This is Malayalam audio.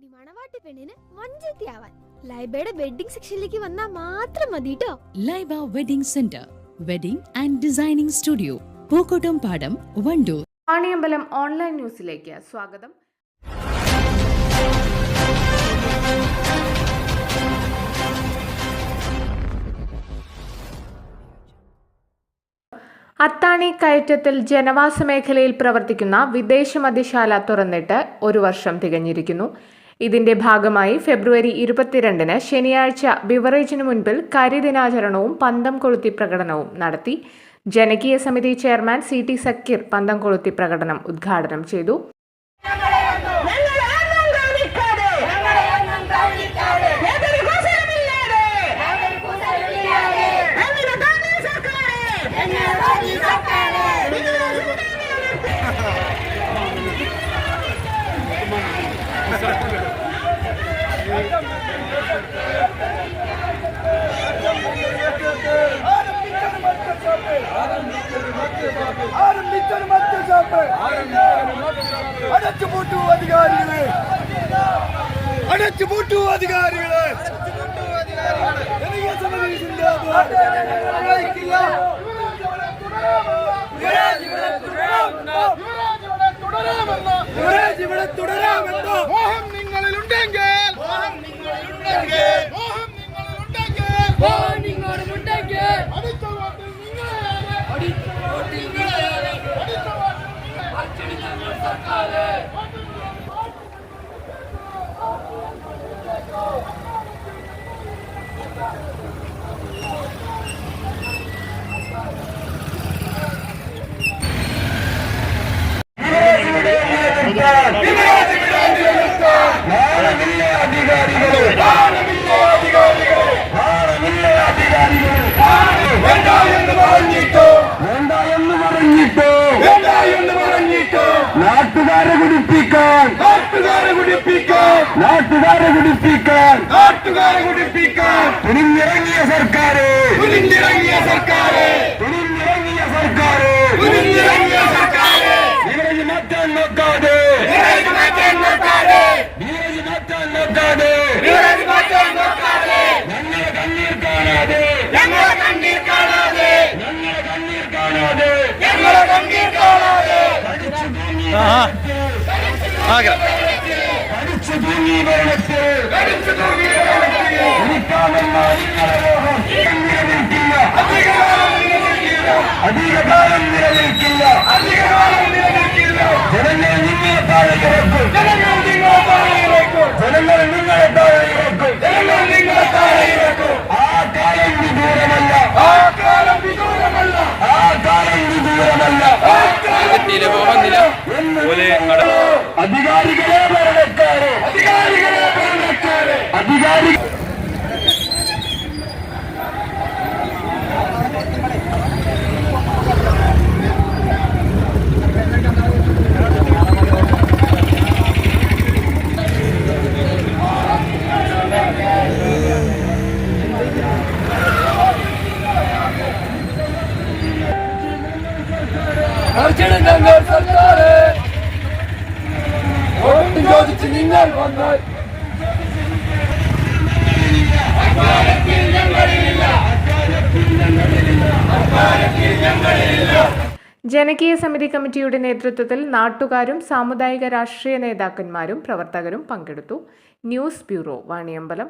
ഇനി മണവാട്ടി പെണ്ണിന് മഞ്ചത്തിയാവാൻ ലൈബയുടെ വെഡിങ് സെക്ഷനിലേക്ക് വന്നാൽ മാത്രം മതി കേട്ടോ Laiba wedding centre wedding and designing studio Pookkottam Padam Wandoor. Aniyambalam online ന്യൂസിലേക്ക് സ്വാഗതം. അത്താണി കയറ്റത്തിൽ ജനവാസ മേഖലയിൽ പ്രവർത്തിക്കുന്ന വിദേശ മദ്യശാല തുറന്നിട്ട് ഒരു വർഷം തികഞ്ഞിരിക്കുന്നു. ഇതിന്റെ ഭാഗമായി ഫെബ്രുവരി ഇരുപത്തിരണ്ടിന് ശനിയാഴ്ച ബിവറേജിന് മുൻപിൽ കരിദിനാചരണവും പന്തം കൊളുത്തി പ്രകടനവും നടത്തി. ജനകീയ സമിതി ചെയർമാൻ സി ടി സക്കീർ പന്തം കൊളുത്തി പ്രകടനം ഉദ്ഘാടനം ചെയ്തു. ஆரம்பித்தது மக்கள் சாப்பு அடைச்சு பூட்டு அதிகாரிகளே அடைச்சு பூட்டு அதிகாரிகளே Yeah. നാട്ടുകാരെ കുടിപ്പിക്കാൻ നാട്ടുകാരെ കുടിപ്പിക്കാൻ. നാട്ടുകാരെ കുടിപ്പിക്കാൻ. നാട്ടുകാരെ കുടിപ്പിക്കാൻ. തുണിഞ്ഞിറങ്ങിയ സർക്കാര്. തുണിഞ്ഞിറങ്ങിയ സർക്കാര്. തുണിഞ്ഞിറങ്ങിയ സർക്കാര്. തുനിഞ്ഞിറങ്ങിയ നിലനിൽക്കില്ല. അധികകാലം നിലനിൽക്കില്ല. ജനങ്ങൾ നിങ്ങളെ താഴെ ഇറക്കും ഞങ്ങൾ സർക്കാർ വോട്ട് ചോദിച്ച് നിങ്ങൾ വന്നാൽ ജനകീയ സമിതി കമ്മിറ്റിയുടെ നേതൃത്വത്തിൽ നാട്ടുകാരും സാമുദായിക രാഷ്ട്രീയ നേതാക്കന്മാരും പ്രവർത്തകരും പങ്കെടുത്തു. News bureau Vaniyambalam.